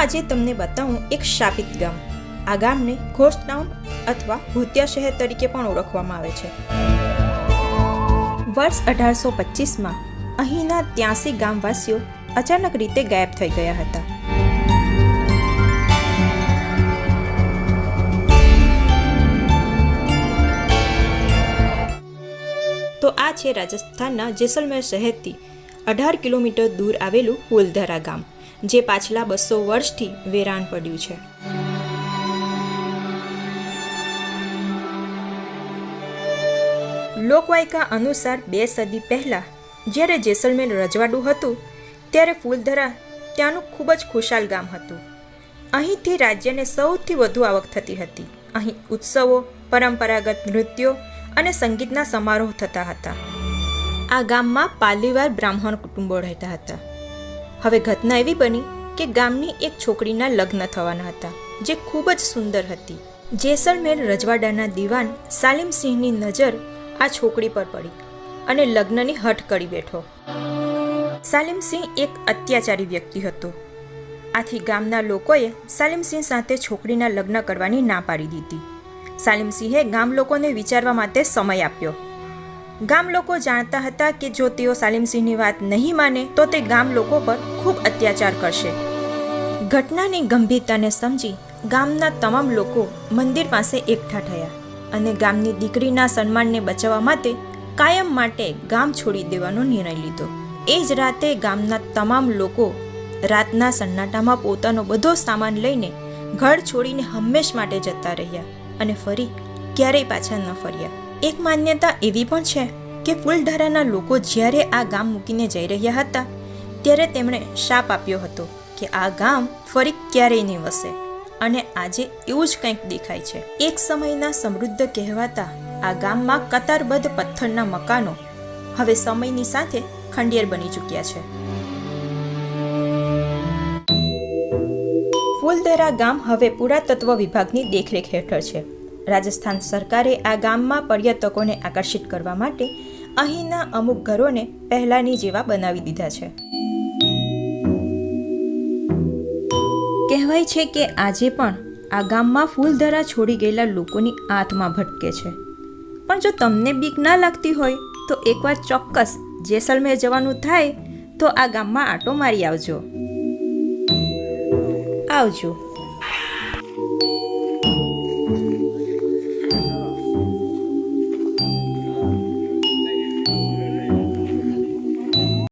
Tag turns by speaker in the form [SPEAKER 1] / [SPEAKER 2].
[SPEAKER 1] આજે તમને બતાવું એક શાપિત ગામ. આ ગામને ઘોસ્ટ ટાઉન અથવા ભૂતિયા શહેર તરીકે પણ ઓળખવામાં આવે છે. વર્ષ અઢારસો પચીસમાં અહીંના ત્યાંસી ગામવાસીઓ અચાનક રીતે ગાયબ થઈ ગયા હતા. તો આ છે રાજસ્થાનના જેસલમેર શહેરથી અઢાર કિલોમીટર દૂર આવેલું ફૂલધરા ગામ. જે પાછલા બસો વર્ષથી વેરાન પડ્યું છે. લોકવાયકા અનુસાર બે સદી પહેલાં, જ્યારે જેસલમેર રજવાડું હતું, ત્યારે ફૂલધરા ત્યાંનું ખૂબ જ ખુશાલ ગામ હતું. અહીંથી રાજ્યને સૌથી વધુ આવક થતી હતી. અહીં ઉત્સવો, પરંપરાગત નૃત્યો અને સંગીતના સમારોહ થતા હતા. આ ગામમાં પાલીવાર બ્રાહ્મણ કુટુંબો રહેતા હતા. હવે ઘટના એવી બની કે ગામની એક છોકરીના લગ્ન થવાના હતા, જે ખૂબ જ સુંદર હતી. જેસલમેર રજવાડાના દિવાન સાલિમસિંહની નજર આ છોકરી પર પડી અને લગ્નની હઠ કરી બેઠો. સાલિમસિંહ એક અત્યાચારી વ્યક્તિ હતો. આથી ગામના લોકોએ સાલિમસિંહ સાથે છોકરીના લગ્ન કરવાની ના પાડી દીધી. સાલિમસિંહે ગામ લોકોને વિચારવા માટે સમય આપ્યો. ગામ લોકો જાણતા હતા કે જો તેઓ સાલિમસિંહની વાત નહીં માને, તો તે ગામ લોકો પર ખૂબ અત્યાચાર કરશે. ઘટનાની ગંભીરતાને સમજી ગામના તમામ લોકો મંદિર પાસે એકઠા થયા અને ગામની દીકરીના સન્માનને બચાવવા માટે કાયમ માટે ગામ છોડી દેવાનો નિર્ણય લીધો. એ જ રાતે ગામના તમામ લોકો રાતના સન્નાટામાં પોતાનો બધો સામાન લઈને ઘર છોડીને હંમેશ માટે જતા રહ્યા અને ફરી ક્યારેય પાછા ન ફર્યા. એક માન્યતા એવી પણ છે કે ફૂલધારાના લોકો જ્યારે આ ગામ મૂકીને જઈ રહ્યા હતા, ત્યારે તેમણે શાપ આપ્યો હતો કે આ ગામ ફરી ક્યારેય નહીં વસે. અને આજે એવું જ કંઈક દેખાય છે. એક સમયના સમૃદ્ધ કહેવાતા આ ગામમાં કતારબદ્ધ પથ્થરના મકાનો હવે સમયની સાથે ખંડિયર બની ચૂક્યા છે. ફૂલધરા ગામ હવે પુરાતત્વ વિભાગની દેખરેખ હેઠળ છે. રાજસ્થાન સરકારે આ ગામમાં પર્યટકોને આકર્ષિત કરવા માટે અહીંના અમુક ઘરોને પહેલાંની જેવા બનાવી દીધા છે. કહેવાય છે કે આજે પણ આ ગામમાં ફૂલધરા છોડી ગયેલા લોકોની આત્મા ભટકે છે. પણ જો તમને બીક ના લાગતી હોય, તો એકવાર ચોક્કસ જેસલમેર જવાનું થાય તો આ ગામમાં આટો મારી આવજો. આવજો.